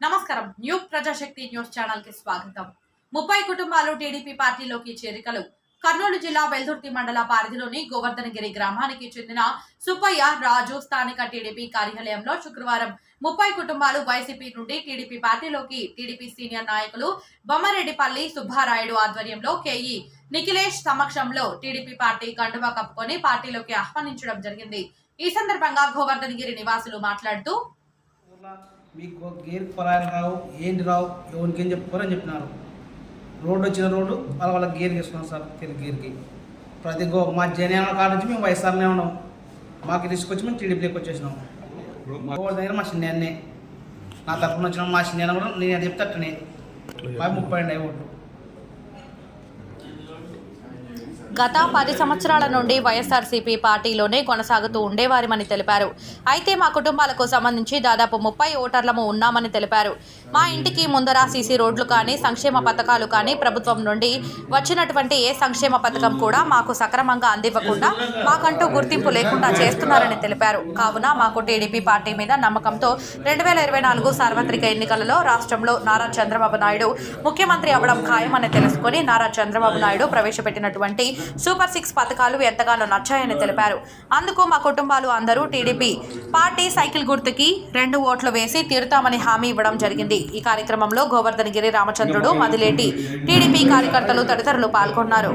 నమస్కారం. New Prajasakti news ఛానల్కి స్వాగతం. ముప్పై కుటుంబాలు టీడీపీ పార్టీలోకి చేరికలు. కర్నూలు జిల్లా వెల్దుర్తి మండల పరిధిలోని గోవర్ధనగిరి గ్రామానికి చెందిన సుబ్బయ్య రాజు స్థానిక టీడీపీ కార్యాలయంలో శుక్రవారం ముప్పై కుటుంబాలు వైసీపీ నుండి టీడీపీ పార్టీలోకి టీడీపీ సీనియర్ నాయకులు బొమ్మరెడ్డిపల్లి సుబ్బారాయుడు ఆధ్వర్యంలో కేఈ నిఖిలేష్ సమక్షంలో టీడీపీ పార్టీ కండువా కప్పుకొని పార్టీలోకి ఆహ్వానించడం జరిగింది. ఈ సందర్భంగా గోవర్ధనగిరి నివాసులు మాట్లాడుతూ మీకు గేర్ పొలాలు రావు ఏంటి రావు ఎవరికి ఏం చెప్పుకోరని చెప్పినారు. రోడ్డు వచ్చిన రోడ్డు వాళ్ళ వాళ్ళ గేర్ వేసుకున్నాం సార్ తిరిగి గేర్కి. ప్రతి గో మా జనయాల కాడ నుంచి మేము వైఎస్ఆర్నే ఉన్నాం. మాకు తీసుకొచ్చి మేము టీడీపీలోకి వచ్చేసినాం. గోవర్ దగ్గర మా చిన్న నా తరఫున వచ్చిన మా చిన్న కూడా నేను చెప్తానే ముప్పై అండి ఓట్లు. గత పది సంవత్సరాల నుండి వైఎస్ఆర్సీపీ పార్టీలోనే కొనసాగుతూ ఉండేవారిమని తెలిపారు. అయితే మా కుటుంబాలకు సంబంధించి దాదాపు ముప్పై ఓటర్లము ఉన్నామని తెలిపారు. మా ఇంటికి ముందర సీసీ రోడ్లు కానీ సంక్షేమ పథకాలు కానీ ప్రభుత్వం నుండి వచ్చినటువంటి ఏ సంక్షేమ పథకం కూడా మాకు సక్రమంగా అందివ్వకుండా మాకంటూ గుర్తింపు లేకుండా చేస్తున్నారని తెలిపారు. కావున మాకు టీడీపీ పార్టీ మీద నమ్మకంతో రెండు వేల ఇరవై నాలుగు సార్వత్రిక ఎన్నికలలో రాష్ట్రంలో నారా చంద్రబాబు నాయుడు ముఖ్యమంత్రి అవ్వడం ఖాయమని తెలుసుకుని నారా చంద్రబాబు నాయుడు ప్రవేశపెట్టినటువంటి సూపర్ సిక్స్ పథకాలు ఎంతగానో నచ్చాయని తెలిపారు. అందుకు మా కుటుంబాలు అందరూ టీడీపీ పార్టీ సైకిల్ గుర్తుకి రెండు ఓట్లు వేసి తీరుతామని హామీ ఇవ్వడం జరిగింది. ఈ కార్యక్రమంలో గోవర్ధనగిరి రామచంద్రుడు మదిలేటి టీడీపీ కార్యకర్తలు తదితరులు పాల్గొన్నారు.